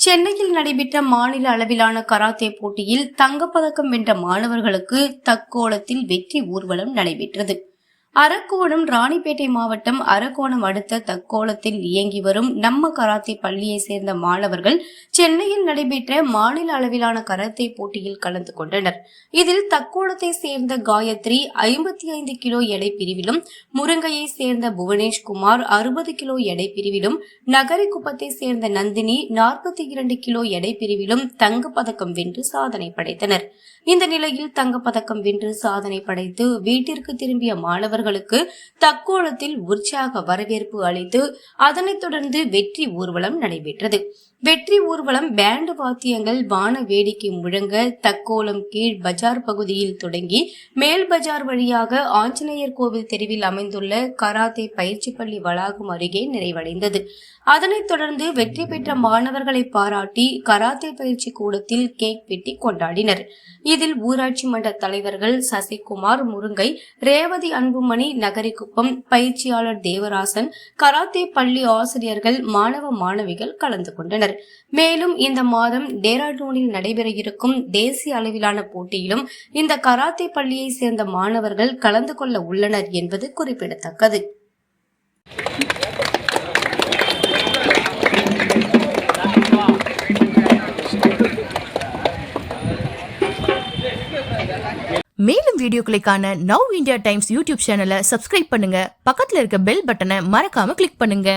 சென்னையில் நடைபெற்ற மாநில அளவிலான கராத்தே போட்டியில் தங்கப்பதக்கம் வென்ற மாணவர்களுக்கு தக்கோலத்தில் வெற்றி ஊர்வலம் நடைபெற்றது. அரக்கோணம் ராணிப்பேட்டை மாவட்டம் அரக்கோணம் அடுத்த தக்கோலத்தில் இயங்கி வரும் நம்ம கராத்தே பள்ளியை சேர்ந்த மாணவர்கள் சென்னையில் நடைபெற்ற மாநில அளவிலான கராத்தே போட்டியில் கலந்து கொண்டனர். இதில் தக்கோலத்தை சேர்ந்த காயத்ரி ஐம்பத்தி ஐந்து கிலோ எடை பிரிவிலும் முருங்கையை சேர்ந்த புவனேஷ்குமார் அறுபது கிலோ எடை பிரிவிலும் நகரிக்குப்பத்தை சேர்ந்த நந்தினி நாற்பத்தி இரண்டு கிலோ எடை பிரிவிலும் தங்கப்பதக்கம் வென்று சாதனை படைத்தனர். இந்த நிலையில் தங்கப்பதக்கம் வென்று சாதனை படைத்து வீட்டிற்கு திரும்பிய அவர்களுக்கு தக்கோலத்தில் உற்சாக வரவேற்பு அளித்து அதனைத் தொடர்ந்து வெற்றி ஊர்வலம் நடைபெற்றது. வெற்றி ஊர்வலம் பேண்டு வாத்தியங்கள் வான வேடிக்கை முழங்க தக்கோலம் கீழ் பஜார் பகுதியில் தொடங்கி மேல் பஜார் வழியாக ஆஞ்சநேயர் கோவில் தெருவில் அமைந்துள்ள கராத்தே பயிற்சி பள்ளி வளாகம் அருகே நிறைவடைந்தது. அதனைத் தொடர்ந்து வெற்றி பெற்ற மாணவர்களை பாராட்டி கராத்தே பயிற்சி கூடத்தில் கேக் வெட்டி கொண்டாடினர். இதில் ஊராட்சி மன்ற தலைவர்கள் சசிகுமார் முருங்கை ரேவதி அன்புமணி நகரிக்குப்பம் பயிற்சியாளர் தேவராசன் கராத்தே பள்ளி ஆசிரியர்கள் மாணவ மாணவிகள் கலந்து கொண்டனர். மேலும் இந்த மாதம் டேராடூனில் நடைபெற இருக்கும் தேசிய அளவிலான போட்டியிலும் இந்த கராத்தே பள்ளியை சேர்ந்த மாணவர்கள் கலந்து கொள்ள உள்ளனர் என்பது குறிப்பிடத்தக்கது. மேலும் வீடியோக்களுக்கான நவ் இந்தியா டைம்ஸ் யூடியூப் சேனலை சப்ஸ்கிரைப் பண்ணுங்க. பக்கத்தில் இருக்க பெல் பட்டனை மறக்காம கிளிக் பண்ணுங்க.